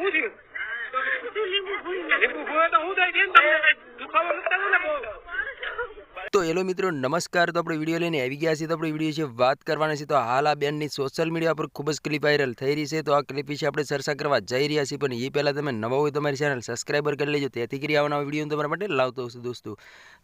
શું થયું લીંબુ તો શું થાય બેન તમને દુખાવો નથી ને બહુ. તો હેલો મિત્રો નમસ્કાર. તો આપણે વીડિયો લઈને આવી ગયા છીએ. તો આપણે વીડિયો છે વાત કરવાના છે તો હાલ આ બેનની સોશિયલ મીડિયા પર ખૂબ જ ક્લિપ વાયરલ થઈ રહી છે. તો આ ક્લિપ વિશે આપણે ચર્ચા કરવા જઈ રહ્યા છીએ. પણ એ પહેલાં તમે નવા હોય તમારી ચેનલ સબસ્ક્રાઈબર કરી લેજો. તેથી કરી આવવાના વીડિયો તમારા માટે લાવતો હશે દોસ્તો.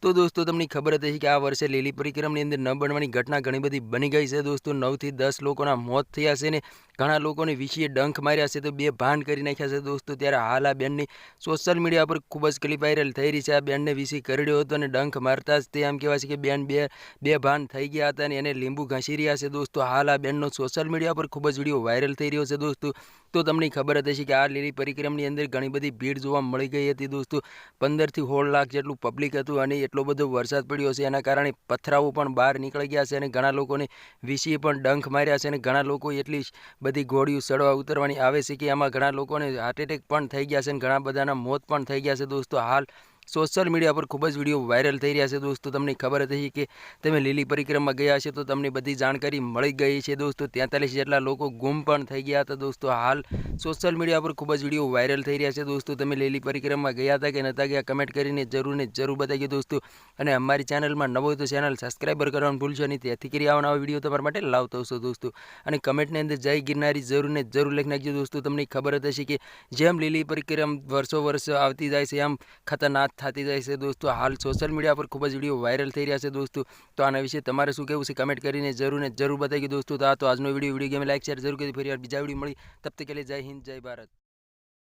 તો દોસ્તો તમને ખબર હતી કે આ વર્ષે લીલી પરિક્રમની અંદર ન બનવાની ઘટના ઘણી બધી બની ગઈ છે દોસ્તો. નવથી દસ લોકોના મોત થયા છે ને ઘણા લોકોને વિશે ડંખ માર્યા છે, તો બે ભાન કરી નાખ્યા છે દોસ્તો. ત્યારે હાલ આ બેનની સોશિયલ મીડિયા પર ખૂબ જ ક્લિપ વાયરલ થઈ રહી છે. આ બેનને વિશે કરડ્યો હતો અને ડંખ મારતા જ તે આમ કહેવાય છે કે બેન બે બે ભાન થઈ ગયા હતા અને એને લીંબુ ઘસી રહ્યા છે દોસ્તો. હાલ આ બેનનો સોશિયલ મીડિયા પર ખૂબ જ વીડિયો વાયરલ થઈ રહ્યો છે દોસ્તો. તો તમને ખબર હશે કે આ લીલી પરિક્રમની અંદર ઘણી બધી ભીડ જોવા મળી ગઈ હતી દોસ્તો. પંદરથી સોળ લાખ જેટલું પબ્લિક હતું અને એટલો બધો વરસાદ પડ્યો છે. એના કારણે પથરાઓ પણ બહાર નીકળી ગયા છે અને ઘણા લોકોને વિશે પણ ડંખ માર્યા છે અને ઘણા લોકો એટલી બધી ગોળીઓ ચડવા ઉતરવાની આવે છે કે એમાં ઘણા લોકોને હાર્ટ એટેક પણ થઈ ગયા છે અને ઘણા બધાના મોત પણ થઈ ગયા છે. દોસ્તો, હાલ સોશિયલ મીડિયા પર ખૂબ જ વીડિયો વાયરલ થઈ રહ્યા છે દોસ્તો. તમને ખબર હતી કે તમે લીલી પરિક્રમા ગયા છે તો તમને બધી જાણકારી મળી ગઈ છે દોસ્તો. તેતાલીસ જેટલા લોકો ગુમ પણ થઈ ગયા હતા દોસ્તો. હાલ સોશિયલ મીડિયા પર ખૂબ જ વીડિયો વાયરલ થઈ રહ્યા છે દોસ્તો. તમે લીલી પરિક્રમા ગયા હતા કે નહોતા ગયા, કમેન્ટ કરીને જરૂર ને જરૂર બતાવીએ દોસ્તો. અને અમારી ચેનલમાં નવો તો ચેનલ સબસ્ક્રાઈબર કરવાનું ભૂલશો નહીં. તેથી કરી આવવાના વીડિયો તમારા માટે લાવતો હશો દોસ્તો. અને કમેન્ટની અંદર જય ગિરનારી જરૂર ને જરૂર લખી નાખજો દોસ્તો. તમને ખબર હશે કે જેમ લીલી પરિક્રમ વર્ષો વર્ષ આવતી જાય છે, એમ ખતરનાક થતી જાય છે દોસ્તો. હાલ સોશિયલ મીડિયા પર ખૂબ જ વીડિયો વાયરલ થઈ રહ્યા છે દોસ્તો. તો આના વિશે તમારે શું કહેવું છે કમેન્ટ કરીને જરૂર ને જરૂર બતાવી દોસ્તો. તો આ તો આજનો video video game like share જરૂર કરી ફરી બીજા વીડિયો મળી. તબ તક જય હિન્દ, જય ભારત.